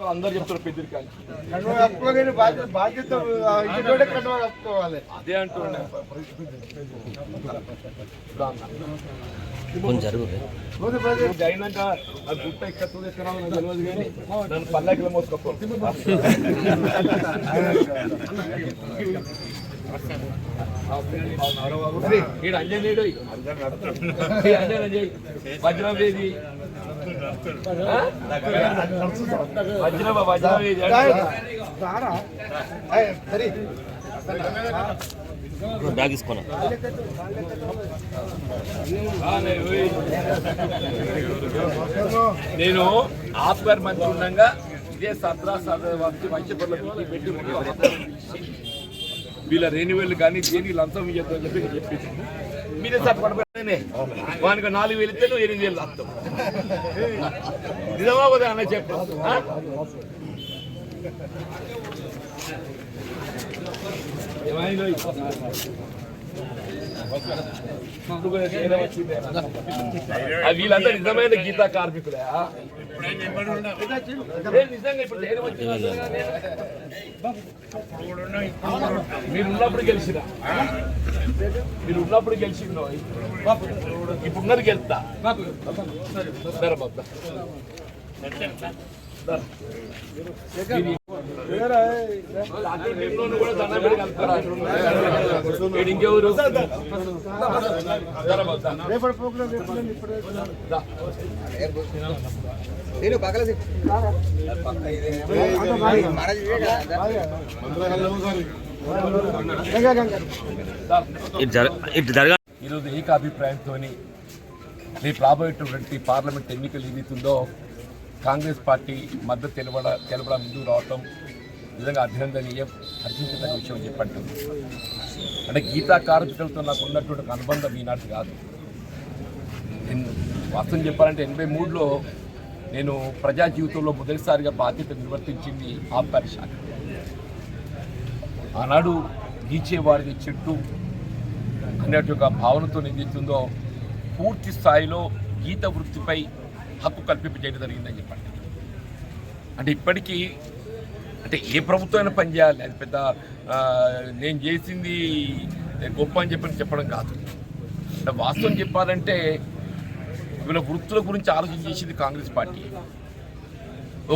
అందరు చెప్తారు బాధ్యత అదే అంటుండే. అయినాక ఆ గుట్ట తెలియదు కానీ నన్ను పల్లెకిలో మోసుకోపో అంజన వజ్రం వేది బ్యాగ్ తీసుకున్నా నేను ఆఫ్ఘర్ మంత్రి ఉండగా ఇదే సత్రా సదర మంచి వైద్యపరులకు పెట్టి వీళ్ళ రెన్యువల్ కానీ దేని లంచం ఇవ్వద్దు అని చెప్పి నేను చెప్పింది. మీరే చట్టపడతానే వానికి నాలుగు వేలు ఇస్తే నువ్వు ఎనిమిది వేలు వస్తావు. నిజమా కదా అన్న చెప్పు. ఆ? ఏమైందో? వీళ్ళంతా నిజమైన గీతా కార్మికులే? మీరు ఉన్నప్పుడు గెలిచిరా? మీరు ఉన్నప్పుడు గెలిచిందో ఇప్పుడు ఉన్నది గెలుస్తా? సరే బాబు ఇది- ఇటు జరగ ఈరోజు ఏక అభిప్రాయంతో రేపు రాబోయేటువంటి పార్లమెంట్ ఎన్నికలు ఏదైతుందో కాంగ్రెస్ పార్టీ మద్దతు తెలవడ తెలవడం ముందుకు రావటం నిజంగా అభినందనీయం హర్షించదగిన విషయం చెప్పండి అంటే గీతా కార్మికులతో నాకు ఉన్నటువంటి అనుబంధం ఈనాటి కాదు. నేను వాస్తవం చెప్పాలంటే ఎనభై మూడులో నేను ప్రజా జీవితంలో మొదటిసారిగా బాధ్యత నిర్వర్తించింది ఆబ్కారీ శాఖ. ఆనాడు గీచేవాడిది చెట్టు అనేటి భావనతో ఏదైతుందో పూర్తి స్థాయిలో గీత వృత్తిపై హక్కు కల్పింపజేయడం జరిగిందని చెప్పండి. అంటే ఇప్పటికీ అంటే ఏ ప్రభుత్వమైనా పనిచేయాలి అది పెద్ద నేను చేసింది గొప్ప అని చెప్పని చెప్పడం కాదు. అంటే వాస్తవం చెప్పాలంటే వీళ్ళ వృత్తుల గురించి ఆలోచన చేసింది కాంగ్రెస్ పార్టీ.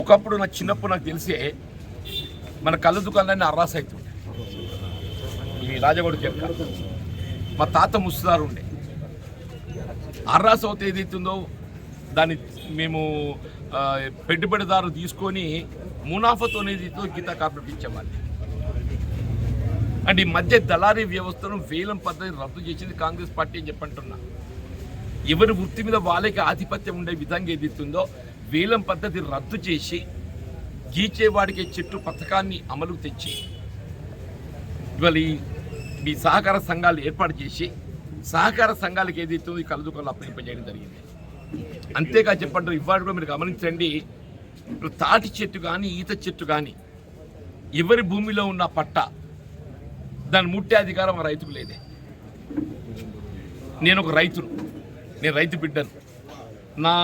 ఒకప్పుడు నా చిన్నప్పుడు నాకు తెలిసే మన కళ్ళ దుకాణాన్ని అర్రాస్ అవుతుండే ఈ రాజగౌడ చెక్క. మా తాత ముసలారు ఉండే. అర్రాస్ అవుతే ఏదైతుందో దాన్ని మేము పెట్టుబడిదారు తీసుకొని మునాఫాతో ఏదైతే గీతా కార్పొరేట్ ఇచ్చేవాళ్ళు అంటే ఈ మధ్య దళారీ వ్యవస్థను వేలం పద్ధతి రద్దు చేసింది కాంగ్రెస్ పార్టీ అని చెప్పంటున్నా. ఎవరి వృత్తి మీద వాళ్ళకి ఆధిపత్యం ఉండే విధంగా ఏదైతుందో వేలం పద్ధతి రద్దు చేసి గీచేవాడికి చెట్టు పథకాన్ని అమలు తెచ్చి ఇవాళ మీ సహకార సంఘాలు ఏర్పాటు చేసి సహకార సంఘాలకు ఏదైతుందో ఈ కలదుకలు అప్పగింపజేయడం జరిగింది. అంతేగా చెప్పండి ఇవాళ కూడా మీరు గమనించండి ఇప్పుడు తాటి చెట్టు కానీ ఈత చెట్టు కానీ ఎవరి భూమిలో ఉన్న పట్ట దాన్ని ముట్టే అధికారం ఆ రైతుకు లేదే. నేను ఒక రైతును నేను రైతు బిడ్డను. నా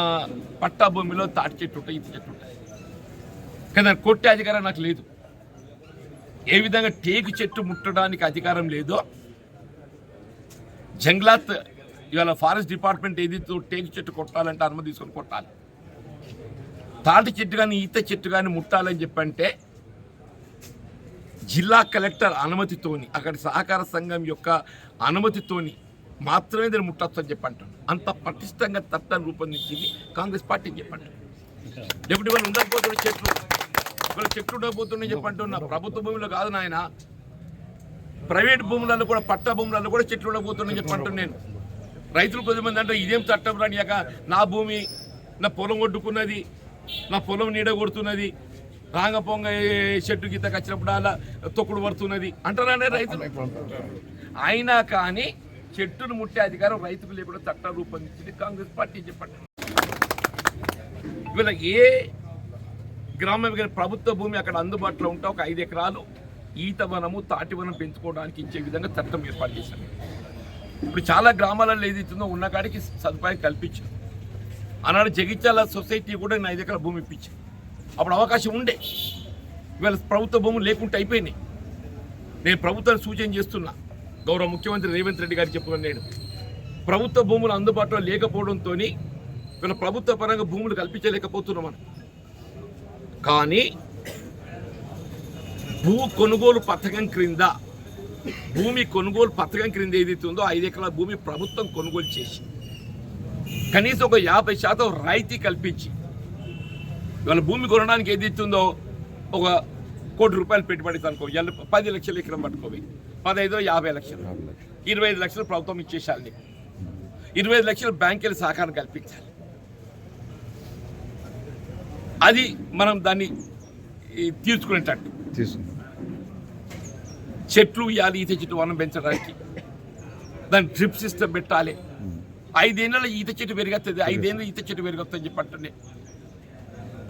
పట్టా భూమిలో తాటి చెట్టు ఉంటాయి ఈత చెట్టు ఉంటాయి. కానీ దాన్ని కొట్టే అధికారం నాకు లేదు. ఏ విధంగా టేకు చెట్టు ముట్టడానికి అధికారం లేదో జంగ్లాత్ ఇవాళ ఫారెస్ట్ డిపార్ట్మెంట్ ఏది టేకు చెట్టు కొట్టాలంటే అనుమతి తీసుకొని కొట్టాలి. తాటి చెట్టు కానీ ఈత చెట్టు కానీ ముట్టాలని చెప్పంటే జిల్లా కలెక్టర్ అనుమతితోని అక్కడి సహకార సంఘం యొక్క అనుమతితోని మాత్రమే దీన్ని ముట్టొచ్చు అని చెప్పంటాను అంత పటిష్టంగా చట్టాన్ని రూపొందించింది కాంగ్రెస్ పార్టీ అని చెప్పంటారు ఎప్పుడు వాళ్ళు ఉండకపోతున్న చెట్లు ఇవాళ చెట్లు ఉండకపోతున్నాయి చెప్పంటున్నా ప్రభుత్వ భూమిలో కాదు నాయన. ప్రైవేట్ భూములలో కూడా పట్ట భూములలో కూడా చెట్లు ఉండకపోతున్నాయి చెప్పంటున్నాను నేను. రైతులు కొద్దిమంది అంటే ఇదేం చట్టం రానియాక నా భూమి నా పొలం కొట్టుకున్నది నా పొలం నీడ కొడుతున్నది రాంగ పొంగ చెట్టు గీత వచ్చినప్పుడు అలా తొక్కుడు పడుతున్నది. అంటారనే రైతులు? అయినా కానీ చెట్టును ముట్టే అధికారం రైతుకు లేకుండా చట్టం రూపొందించింది కాంగ్రెస్ పార్టీ చెప్పండి. ఇవాళ ఏ గ్రామం ప్రభుత్వ భూమి అక్కడ అందుబాటులో ఉంటే ఒక ఐదు ఎకరాలు ఈత వనము తాటి వనం పెంచుకోవడానికి ఇచ్చే విధంగా చట్టం ఏర్పాటు చేశాను ఇప్పుడు చాలా గ్రామాలలో ఏదైతుందో ఉన్న కాడికి సదుపాయం కల్పించారు. ఆనాడు జగిత్యాల సొసైటీ కూడా నేను దగ్గర భూమి ఇప్పించాను అప్పుడు అవకాశం ఉండే. ఇవాళ ప్రభుత్వ భూములు లేకుంటే అయిపోయినాయి. నేను ప్రభుత్వాన్ని సూచన చేస్తున్నా. గౌరవ ముఖ్యమంత్రి రేవంత్ రెడ్డి గారు చెప్పుకుని నేను. ప్రభుత్వ భూములు అందుబాటులో లేకపోవడంతో ఇవాళ ప్రభుత్వ పరంగా భూములు కల్పించలేకపోతున్నాం మనం. కానీ భూ కొనుగోలు పథకం క్రింద భూమి కొనుగోలు పథకం క్రింద ఏదైతే ఉందో ఐదు ఎకరాల భూమి ప్రభుత్వం కొనుగోలు చేసి కనీసం ఒక యాభై శాతం రాయితీ కల్పించి ఇవాళ భూమి కొనడానికి ఏదైతే ఉందో ఒక కోటి రూపాయలు పెట్టుబడి అనుకో పది లక్షలు ఎకరం పట్టుకోవి. పదహైదు యాభై లక్షలు. ఇరవై ఐదు లక్షలు ప్రభుత్వం ఇచ్చేసాలి నీకు. ఇరవై ఐదు లక్షలు బ్యాంకుల సహకారం కల్పించాలి. అది మనం దాన్ని తీర్చుకునేటట్టు. తీసుకుందాం. చెట్లు ఇవ్వాలి ఈత చెట్టు వనం పెంచడానికి. దాని డ్రిప్ సిస్టమ్ పెట్టాలి. ఐదేళ్ళలో ఈత చెట్టు పెరిగొస్తుంది ఐదేళ్ళు ఈత చెట్టు పెరిగొస్తుందని చెప్పంటే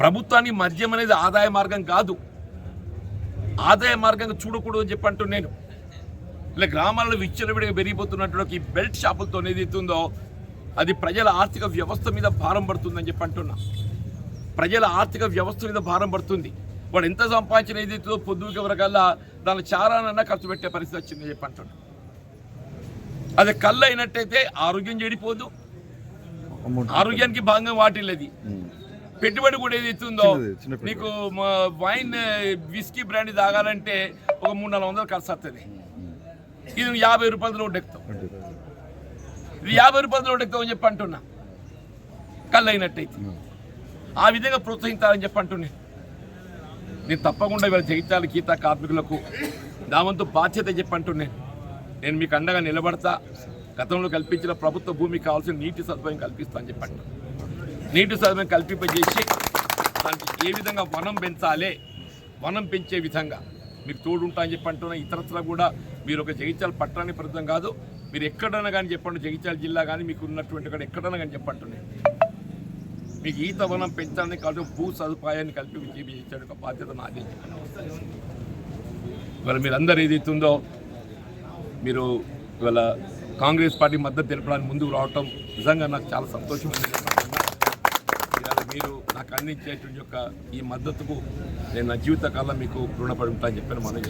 ప్రభుత్వానికి మద్యం అనేది ఆదాయ మార్గం కాదు. ఆదాయ మార్గంగా చూడకూడదు అని చెప్పంటూ నేను. ఇలా గ్రామాల్లో విచ్చలవిడిగా పెరిగిపోతున్నటువంటి ఈ బెల్ట్ షాపులతో ఏదైతుందో అది ప్రజల ఆర్థిక వ్యవస్థ మీద భారం పడుతుందని చెప్పంటున్నా ప్రజల ఆర్థిక వ్యవస్థ మీద భారం పడుతుంది. వాడు ఎంత సంపాదించిన ఏదైతుందో పొద్దుకి వరకల్లా దాని చారానన్నా ఖర్చు పెట్టే పరిస్థితి వచ్చిందని చెప్పి అంటున్నా అది కళ్ళు అయినట్టయితే ఆరోగ్యం చెడిపోదు. ఆరోగ్యానికి భాగంగా వాటిల్లది పెట్టుబడి కూడా చిన్న పెట్టుబడి. నీకు వైన్ విస్కీ బ్రాండ్ తాగాలంటే ఒక మూడు నాలుగు వందలు ఖర్చు వస్తుంది ఇది యాభై రూపాయల రోడ్డు ఎక్కుతావు. ఇది యాభై రూపాయల రోడ్డు ఎక్కుతావు అని చెప్పి అంటున్నా. కళ్ళు అయినట్టయితే ఆ విధంగా ప్రోత్సహించాలని చెప్పి అంటున్నాను నేను తప్పకుండా ఇవాళ జగిత్యాల గీత కార్మికులకు నా వంతు బాధ్యత చెప్పి నేను నేను మీకు అండగా నిలబడతా గతంలో కల్పించిన ప్రభుత్వ భూమికి కావాల్సిన నీటి సదుపాయం కల్పిస్తా అని చెప్పండి నీటి సదుపాయం కల్పింపజేసి దానికి ఏ విధంగా వనం పెంచాలి వనం పెంచే విధంగా మీకు తోడుంటా అని చెప్పి అంటున్నా. ఇతరత్ర కూడా మీరు ఒక జగిత్యాల పట్టణానికి పరిమితం కాదు మీరు ఎక్కడైనా కానీ చెప్పండి జగిత్యాల జిల్లా కానీ మీకు ఉన్నటువంటి ఇక్కడ ఎక్కడైనా కానీ చెప్పంటున్నాను మీకు ఈత వనం పెంచడానికి కాదు భూ సదుపాయాన్ని కల్పి చేయించడం ఒక బాధ్యత నాది. ఇవాళ మీరందరూ ఏదైతుందో మీరు ఇవాళ కాంగ్రెస్ పార్టీ మద్దతు తెలపడానికి ముందుకు రావటం నిజంగా నాకు చాలా సంతోషం ఉంది. మీరు నాకు అందించేటువంటి యొక్క ఈ మద్దతుకు నేను నా జీవితకాలం మీకు రుణపడి ఉంటానని చెప్పాను మనం